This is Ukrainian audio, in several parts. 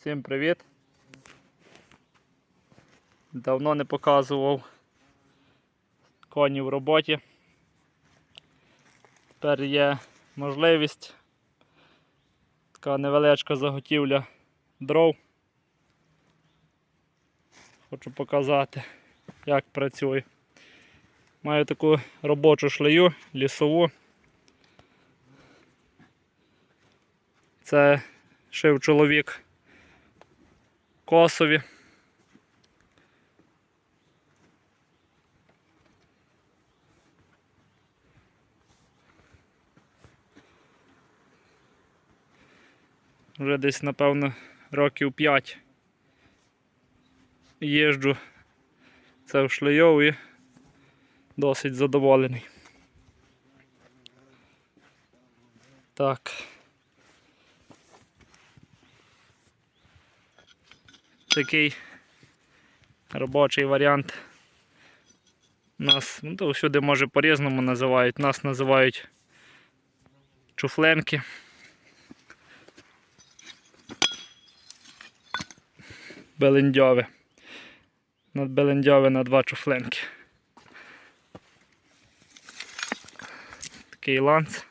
Всім привіт. Давно не показував коні в роботі. Тепер є можливість. Така невеличка заготівля дров. Хочу показати, як працює. Маю таку робочу шлею лісову. Це шив чоловік косові. Вже десь, напевно, років 5 їжджу це в шлейов і досить задоволений. Так. Такий робочий варіант. Нас, ну то всюди може по-різному називають. Нас називають чуфленки. Белендьове. Над Белендьове на два чуфленки. Такий ланц.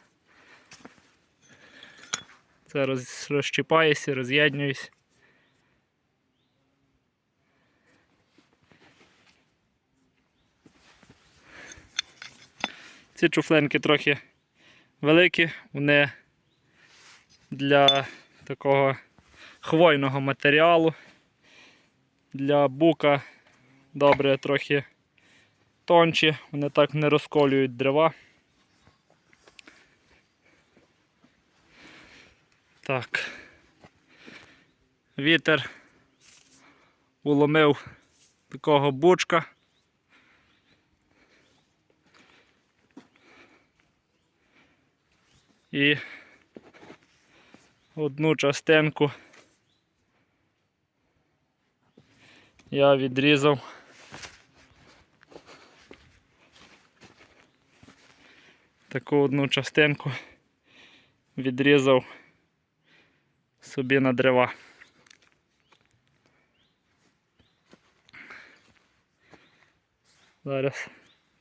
Це роз, роз'єднююсь. Ці чуфленки трохи великі, вони для такого хвойного матеріалу. Для бука добре трохи тонші, вони так не розколюють дерева. Так. Вітер уломив такого бучка. І одну частинку я відрізав. Таку одну частинку відрізав собі на дерева. Зараз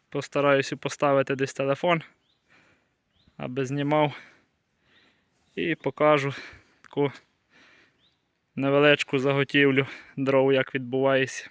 постараюся поставити десь телефон, аби знімав і покажу таку невеличку заготівлю дров, як відбувається.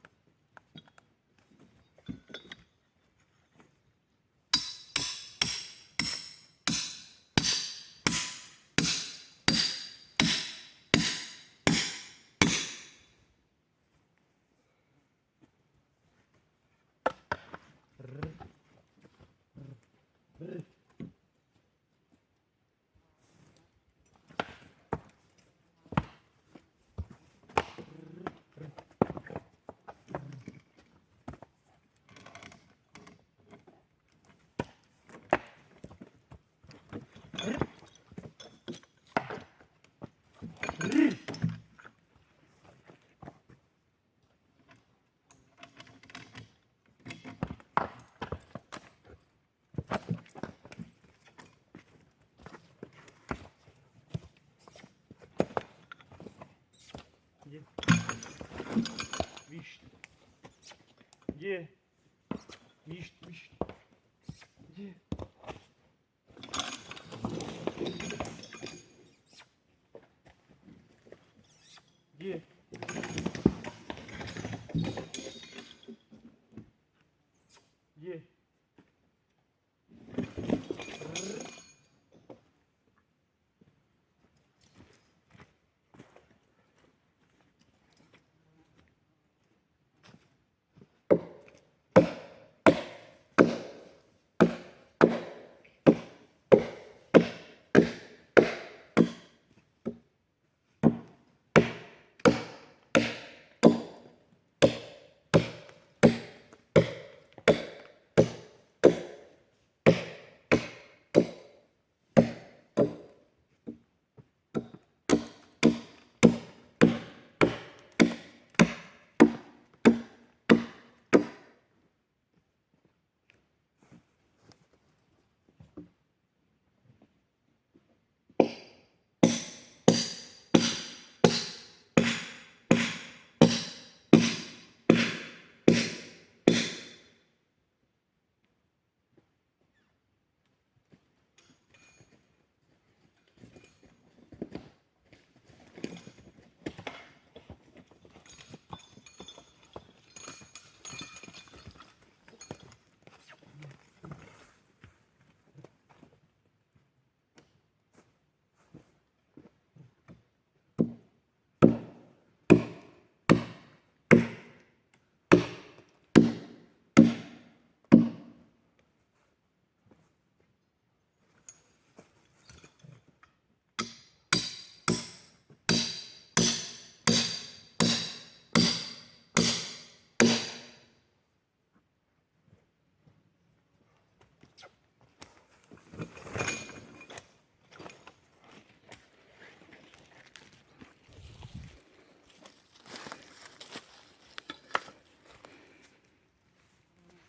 Yeah.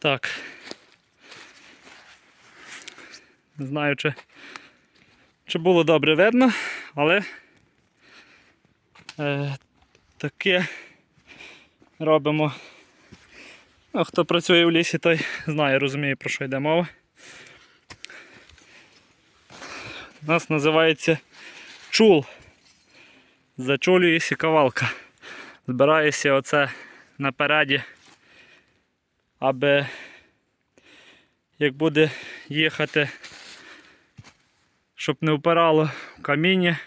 Так. Не знаю, чи, чи було добре видно, але е, таке робимо. Ну, хто працює в лісі, той знає, розуміє, про що йде мова. У нас називається чул. Зачулює сікавалка. Збирається оце напереді, аби як буде їхати, щоб не впирало в каміння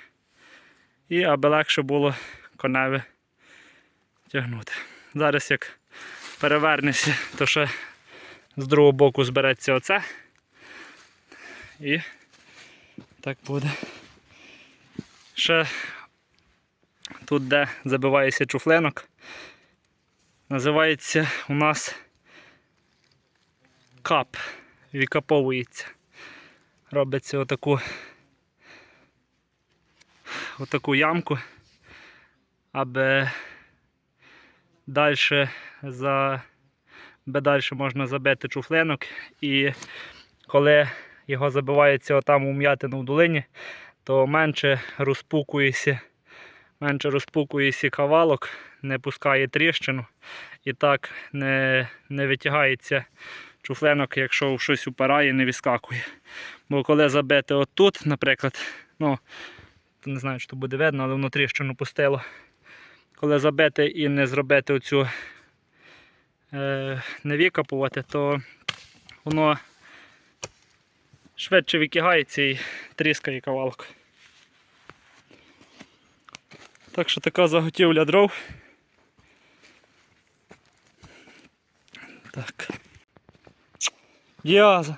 і аби легше було коневі тягнути. Зараз як перевернешся, то ще з другого боку збереться оце. І так буде. Ще тут, де забивається чуфлинок, називається у нас кап. Відкаповується. Робиться отаку, отаку ямку, аби далі за аби далі можна забити чуфлинок і коли його забивається отам у м'ятину в долині, то менше розпукується, менше розпукується кавалок, не пускає тріщину і так не, не витягається чуфленок, якщо щось упирає, не відскакує. Бо коли забити отут, наприклад, ну, не знаю, чи то буде видно, але воно тріщину пустило. Коли забити і не зробити оцю е, не викопувати, то воно швидше викигається і тріскає кавалок. Так що така заготівля дров. Так. Діаза.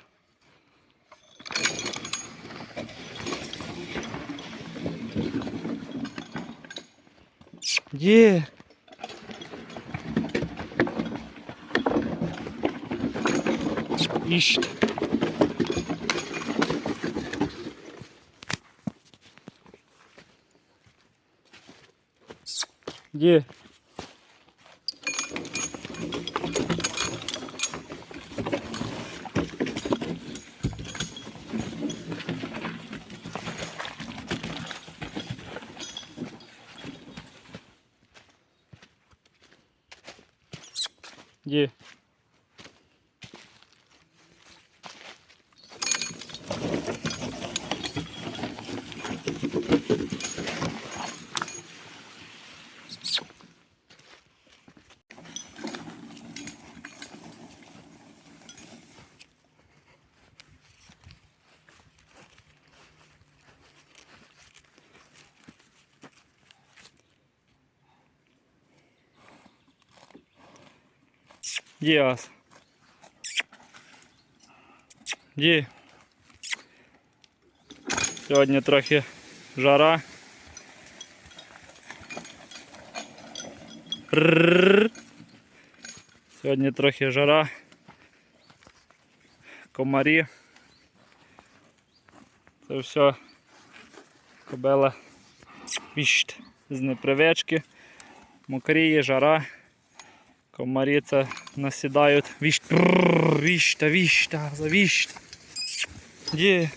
Є. Іщт. Є. Є. Діас. Ді. Сьогодні трохи жара. Сьогодні трохи жара. Комарі. Це все кобела віщт з непривички. Мокріє, жара. Комарі це насідають. Віщ, прррр, віщ та віщ завіщ. Є.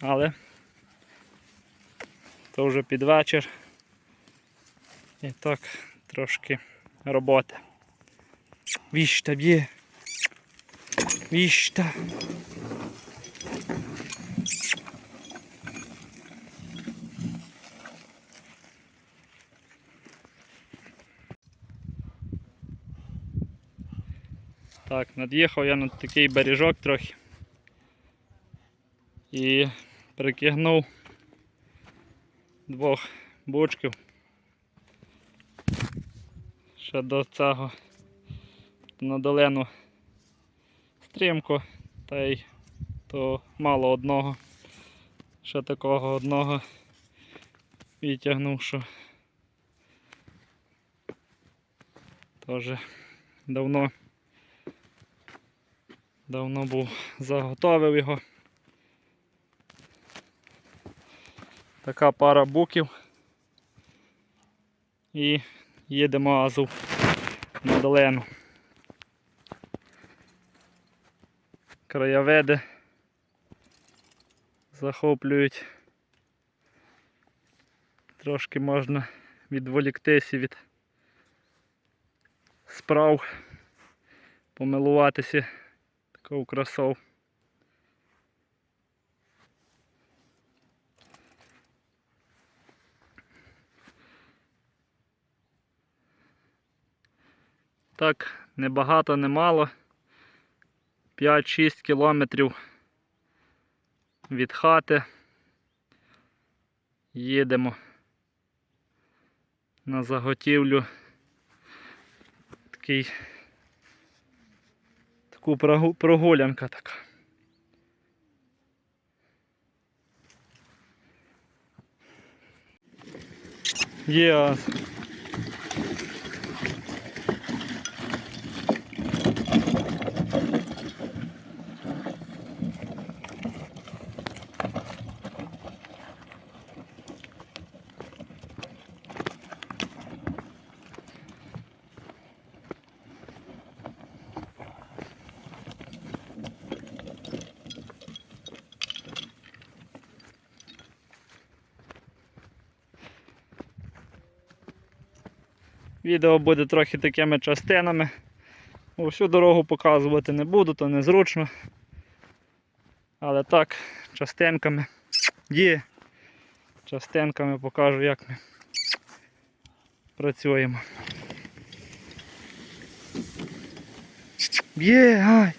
Але то вже під вечір. І так трошки роботи. Віщ б'є. Віщта. Так, над'їхав я на такий бережок трохи. І прикигнув двох бочків. Ще до цього на долину стрімко, та й то мало одного. Ще такого одного відтягнув, що теж давно давно був заготовив його. Така пара буків. І їдемо азов на долину. Краєвиди захоплюють. Трошки можна відволіктися від справ, помилуватися такою красою. Так, не багато, не мало. 5-6 кілометрів від хати. Їдемо на заготівлю. Такий таку прогу- прогулянка така. Ас. Відео буде трохи такими частинами. Бо Всю дорогу показувати не буду, то незручно. Але так, частинками. Є. Частинками покажу, як ми працюємо. Є, ай!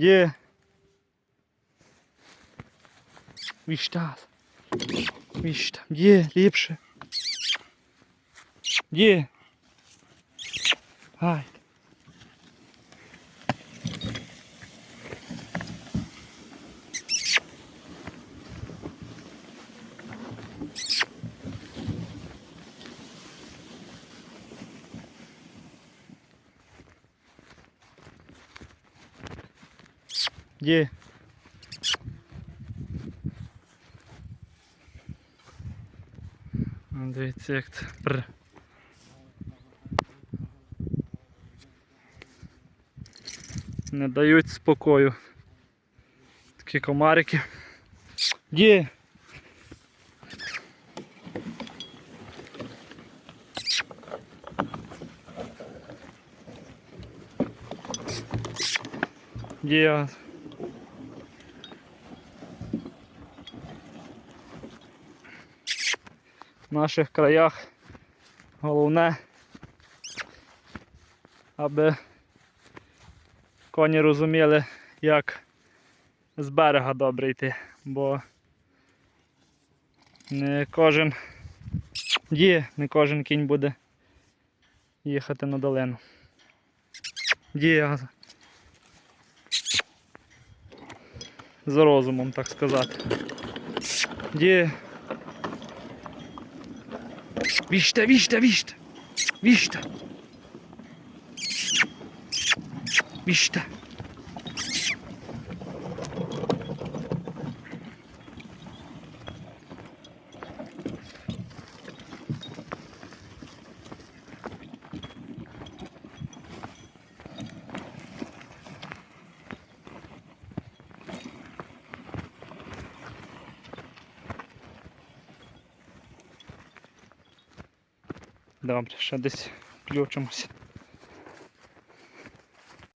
Є. Віштас. Вішта. Є, ліпше. Є. Ай. Є. А, Дивіться, як. Пр. Не дають спокою. Такі комарики. Є. Є. В наших краях головне, аби коні розуміли, як з берега добре йти, бо не кожен є, не кожен кінь буде їхати на долину. Є з розумом, так сказати. Є. Vişte vişte vişte. Vişte. Vişte. Ще десь включимося.